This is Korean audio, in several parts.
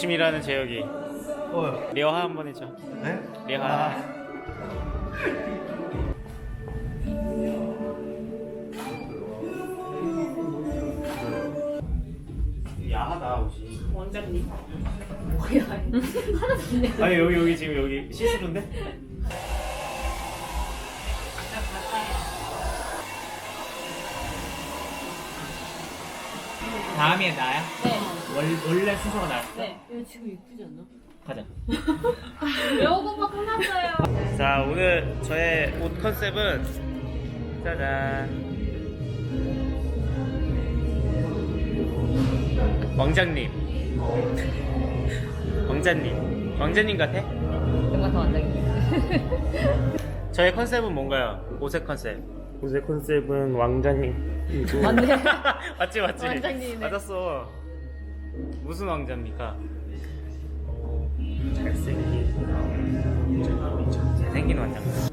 열심히 일하는 재혁이 어. 리허하 한번 해줘 네? 리허하 야하다 옷이 원장님. 뭐야? 하나도 안 내. 아니 여기 여기 지금 여기 시스루인데? 다음이 나야? 네. 원, 원래 순서가 나야? 네. 지금 이쁘지 않나? 가자 여고가 끝났어요. 자 오늘 저의 옷 컨셉은 짜잔 왕장님 왕자님 왕자님 같아? 뭔가 더 원장님. 저의 컨셉은 뭔가요? 옷의 컨셉 옷의 컨셉은 왕자님 맞네. 맞지 맞지 왕자님이네. 맞았어 무슨 왕자입니까? 잘생긴 잘생긴 또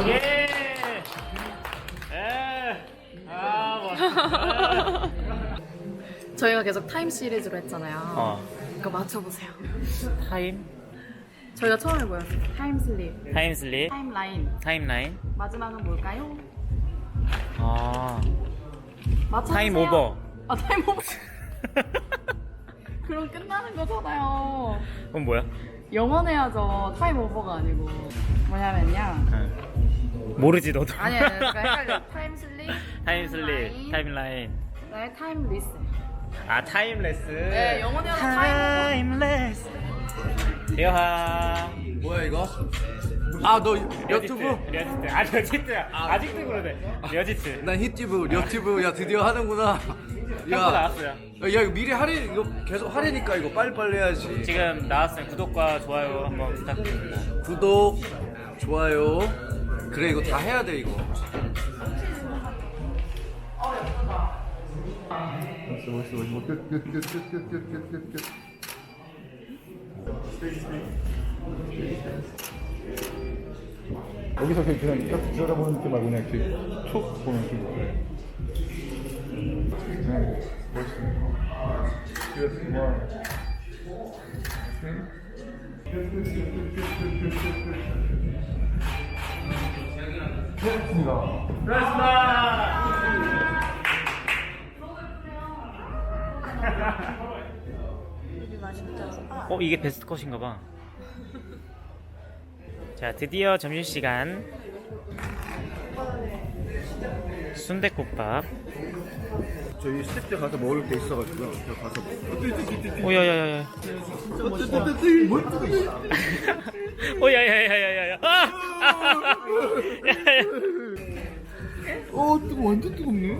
오케이. 에. 아, 뭐. 저희가 계속 타임 시리즈로 했잖아요. 어. 이거 맞춰보세요. 타임, 저희가 처음에 뭐였어요? 타임 슬립, 타임 슬립, 타임 라인. 타임라인. 마지막은 뭘까요? 아, 맞춰주세요. 타임 오버. 아 타임 오버. 그럼 끝나는 거잖아요. 그건 뭐야? 영원해야죠. 타임 오버가 아니고. 뭐냐면요. 응. 모르지 너도. 아니 아니 그러니까 헷갈려. 타임 슬립, 타임슬립, 타임라인. 그다음에 타임 리스. 아, 타임레스. 네, 타임 타임레스. 여하. 뭐야 이거? 아너 유튜브? 려지트. 아. 아직도 그러네. 려지트. 난 히튜브, 유튜브 야 드디어 하는구나. 평가 나왔어요. 야 이거 미리 할인 이거 계속 할인이니까 이거 빨리빨리 해야지. 지금 나왔으면 구독과 좋아요 한번 부탁드립니다. 구독, 좋아요. 그래 이거 다 해야 돼 이거. 멋있어 멋있어 멋있어 끝끝끝끝끝끝끝 여기서 그냥 딱 들여다보는 게 말고 그냥 이렇게 툭 보면 좀 그렇습니다 어 이게 베스트 컷인가 봐. 자 드디어 점심 시간. 순대국밥. 저희 스텝 때 가서 먹을 게 있어가지고요 제가 가서 먹을게요 오야야야야. 오야야야야야야. 아! 야야야. 어 뜨거 완전 뜨겁네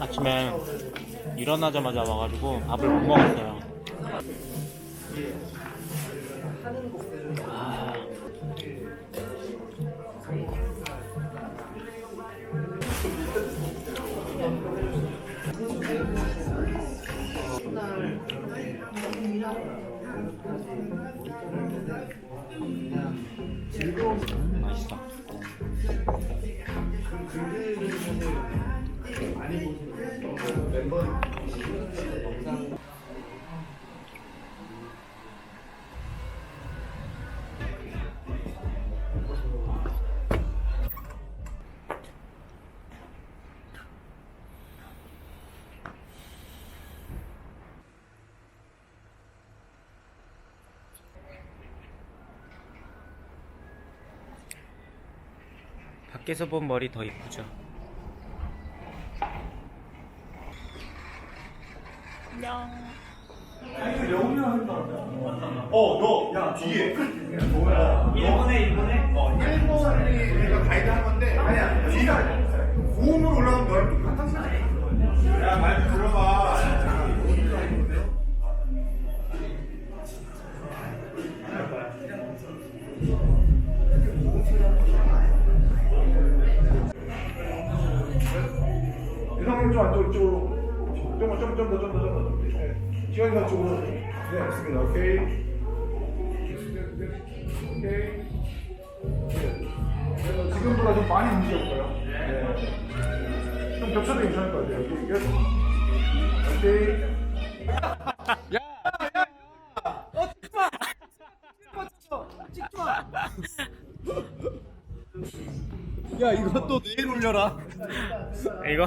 아침에 일어나자마자 와가지고 밥을 못 먹었어요. 밖에서 본 머리 더 이쁘죠? 어, 너, 야, 뒤에. 일본에 일본에 우리가 가이드 한 건데, 아니야, 뒤가 고음으로 올라가면 너랑 똑같은 소리야. 야, 말 들어봐. 좀 안쪽 이쪽으로. 좀만 좀, 좀 더, 좀 더, 좀 더. 지원이가 쪽으로. 네, 맞습니다. 오케이. 오케이. 그래서 지금보다 좀 많이 움직였어요. 네. 좀 겹쳐도 괜찮을 것 같아요. 여기. 오케이. 야, 이거 또 내일 올려라. 이거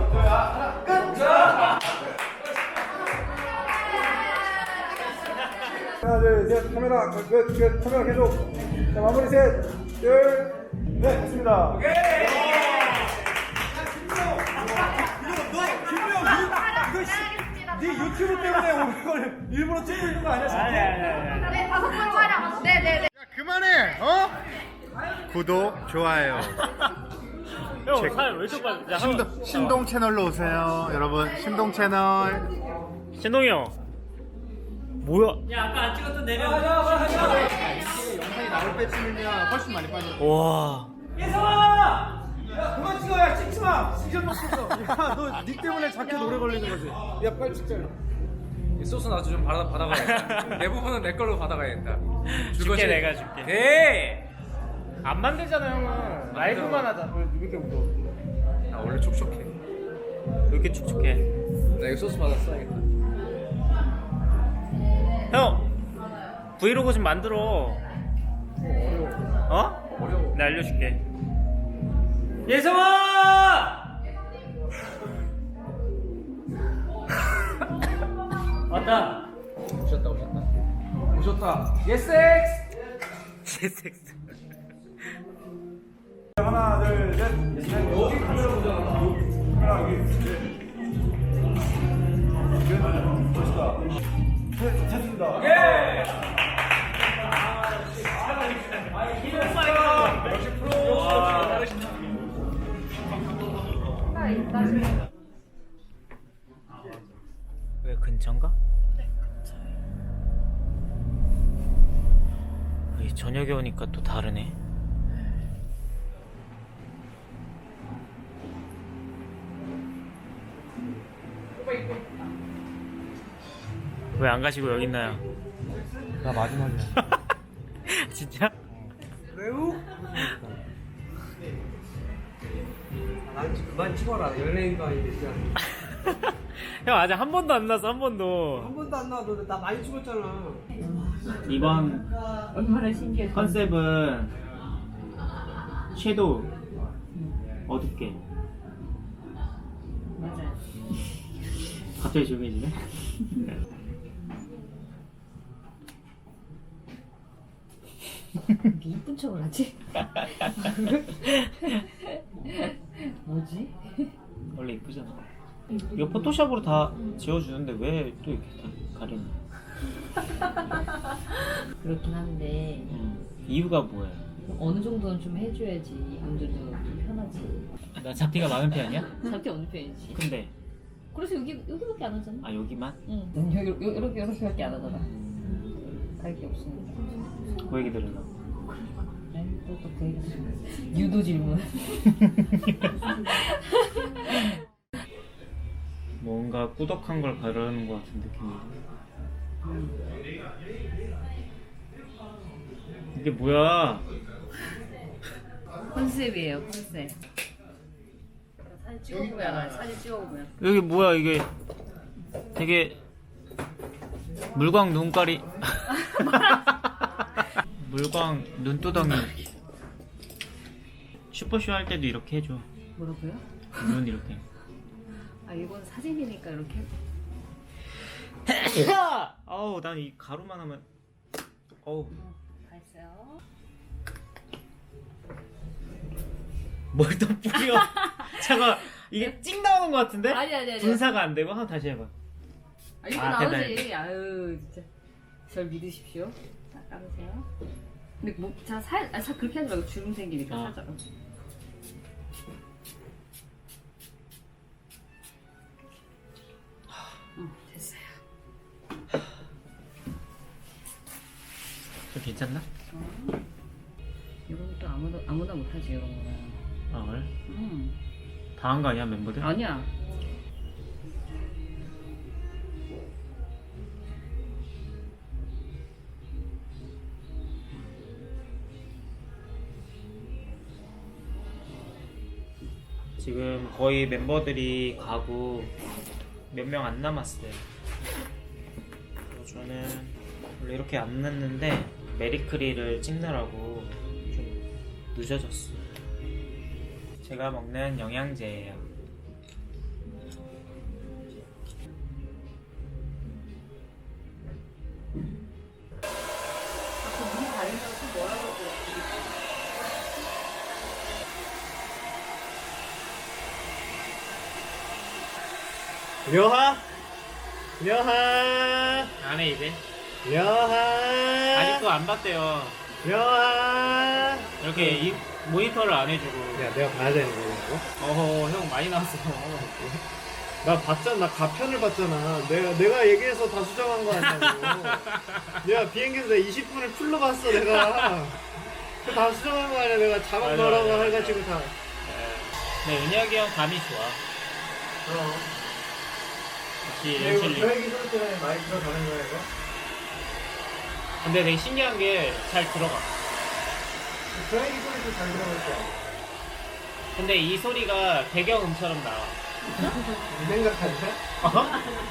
하나, 둘, 셋, 카메라, 끝, 끝, 카메라 계속. 자, 마무리 셋, 둘, 넷, 됐습니다. 네 유튜브 때문에 오는 걸 일부러 찍고 있는 거 아니야? 아니 아니 아니. 네, 다섯 번 촬영. 네네네. 그만해, 어? 구독, 좋아요. 형, 사연 왜 이렇게 빨리? 야, 신동, 신동 채널로 오세요, 여러분. 신동 채널. 신동이 형. 뭐야? 야 아까 안 찍었던 내면. 영상이 나올 때쯤이면 훨씬 많이 빠져. 와. 그만 찍어, 야, 찍지 마! 시간 먹겠어. 야, 너, 니 때문에 자켓 오래 걸리는 거지. 야, 빨리 찍자. 이 소스 나도 좀 받아 받아가야겠다. 대부분은 내 걸로 받아가야겠다. 줄게 내가 줄게. 네. 안 만들잖아 형은. 라이브만 하자. 왜 이렇게 울어? 나 원래 촉촉해. 왜 이렇게 축축해? 나 이거 소스 받아 써야겠다. 형 브이로그 좀 만들어. 어? 나 알려줄게. 예성아! 왔다. 오셨다 오셨다. 오셨다. 예스엑스. 제섹스. 하나, 둘, 셋. 여기 카메라 보잖아. 카메라 여기. 네. 멋있다. 네, 됐습니다. 예! 역시 프로. 왜 근처인가? 네, 근처에. 이 저녁에 오니까 또 다르네. 왜 안 가시고 여기 있나요? 나 마지막이야. 진짜? 난 그만 찍어라 연예인도 아닌데 진짜 형 아직 한 번도 안 났어 한 번도. 한 번도 안 나와도 나 많이 찍었잖아 이번 얼마나 신기해. 컨셉은 섀도우 어둡게 맞아요. 갑자기 조용해지네 이렇게 이쁜 척을 하지? 뭐지? 원래 이쁘잖아 이거 포토샵으로 다 지워주는데 왜 또 이렇게 다 가리냐 그렇긴 한데 음, 이유가 뭐야 어느 정도는 좀 해줘야지 분들도 좀 편하지. 나 잡티가 많은 편이야? 잡티 어느 편이지? 근데 그래서 여기 여기밖에 안 하잖아. 아 여기만? 응. 넌 여기 요- 이렇게 이렇게밖에 안 하잖아. 할게 없으니까. 그 얘기 들으려고 그래? 또또그 얘기 들으면 유도 질문. 뭔가 꾸덕한 걸 바라는 것 같은 느낌이 이게 뭐야 컨셉이에요 컨셉. 사진 찍어보면. 사진 찍어보면. 여기 뭐야 이게 되게 물광 눈깔이 물광 눈두덩이 슈퍼쇼 할 때도 이렇게 해줘 뭐라고요? 눈 이렇게 아 이건 사진이니까 이렇게. 어우 난 이 가루만 하면 어우 다 했어요. 뭘 또 뿌려 잠깐 이게 찍 나오는 것 같은데? 아니 아니 아니. 분사가 안 되고 한번 다시 해봐 아 이거 아, 나오지. 아유 진짜. 절 믿으십시오. 자 감으세요. 근데 뭐 자 살 아, 살 그렇게 하지 말고 주름 생기니까 아. 살짝. 어 됐어요. 좀 괜찮나? 이건 또 아무나 아무나 못하지 이런 거는. 아 그래? 음 당한 거 아니야 멤버들? 아니야. 지금 거의 멤버들이 가고 몇 명 안 남았어요. 저는 원래 이렇게 안 늦는데 메리크리를 찍느라고 좀 늦어졌어요. 제가 먹는 영양제예요. 려하? 려하? 안해 이제? 려하? 아직도 안 봤대요. 려하? 이렇게 이, 모니터를 안 해주고. 야, 내가 봐야 되는 거냐고? 어허 형 많이 나왔어. 나 봤잖아, 나 가편을 봤잖아. 내가, 내가 얘기해서 다 수정한 거 아니냐고. 내가 비행기에서 내가 20분을 풀로 봤어, 내가. 그다 수정한 거 아니야. 내가 자막 맞아, 넣으라고 맞아, 해가지고 다. 네 은혁이 형 감이 좋아. 그럼. 이거. 교육이 쏠때 많이 들어가는 거야, 이거? 근데 되게 신기한 게 잘 들어가. 교육이 소리도 잘 들어갈 거야. 근데 이 소리가 배경음처럼 나와. 네 생각 아니야? 어?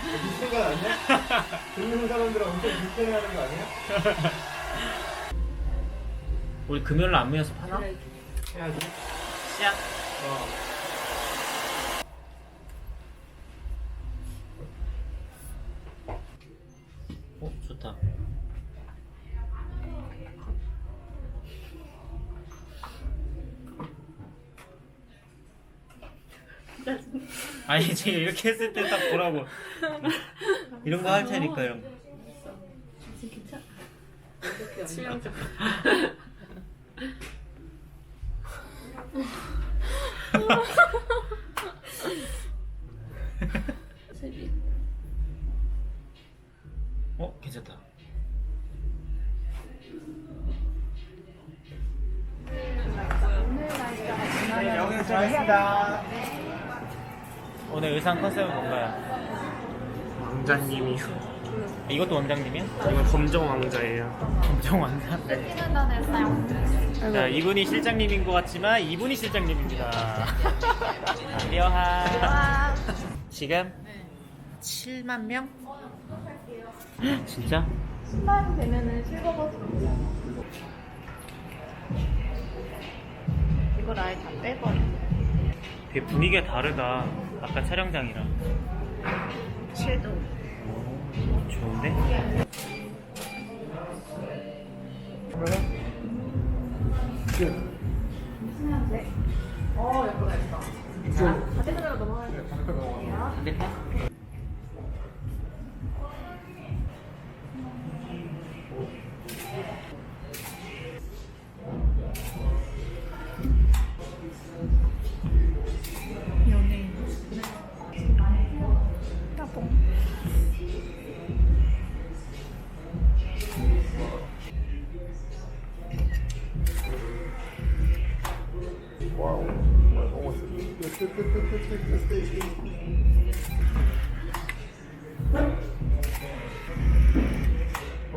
네 생각 아니야? 듣는 사람들은 엄청 불편해하는 거 아니야? 우리 금요일 안무 연습하나? 해야지. 시작. 어. 어 지금 이렇게 했을 때 딱 보라고. 이런 거 할 테니까 이런 거. 실명적. 이것도 원장님이야? 이거 검정 왕자예요. 엄청 완전. 자, 이분이 실장님인 것 같지만 이분이 실장님입니다. 안녕하. 지금 7만 명? 진짜? 신발 되면은 실버버스 이걸 아예 다 빼버려 되게 분위기가 다르다. 아까 촬영장이랑. 섀도우 좋은데? 어 예쁘다 예쁘다 반대편으로 넘어가야 돼 반대편?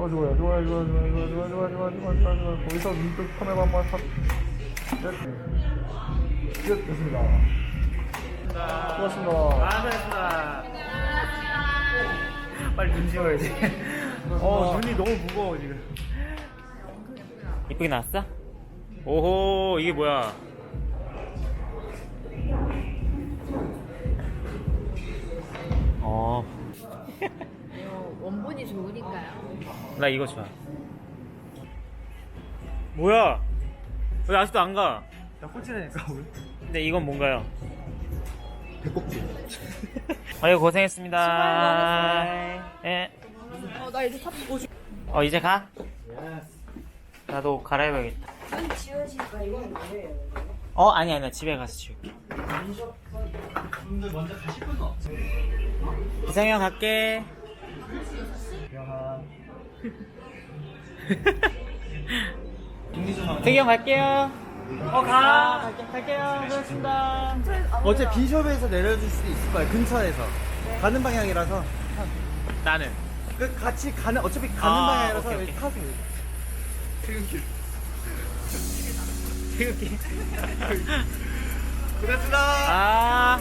좋아 좋아요 좋아요 좋아요 좋아요 좋아요 좋아요 좋아요 좋아요 좋아요 좋아요 좋아요 거기서 왼쪽 카메라 한번 싹 넷. 끝 됐습니다 고맙습니다. 고맙습니다. 아, 고맙습니다. 빨리 눈 지워야지. 어, 눈이 너무 무거워, 지금. 이쁘게 나왔어? 오호, 이게 뭐야? 어, 원본이 좋으니까요. 나 이거 좋아. 뭐야? 왜 아직도 안 가? 나 꼴찌라니까 오늘. 근데 이건 뭔가요? 배꼽지. 아유 고생했습니다. 예. 어, 나 이제 탑어 이제 가? 나도 갈아입어야겠다. 어 아니 아니 집에 가서 치울게. 분들 먼저 가실 분은 없어. 이상이 형 갈게. 야. 태기 형 갈게요. 어 가. 갈게, 갈게요. 고맙습니다. 어째 빈숍에서 내려줄 수도 있을 거예요. 근처에서 가는 방향이라서 나는 그 같이 가는 어차피 가는 아, 방향이라서 오케이, 오케이. 타서 태극기. 그랬습니다. 아.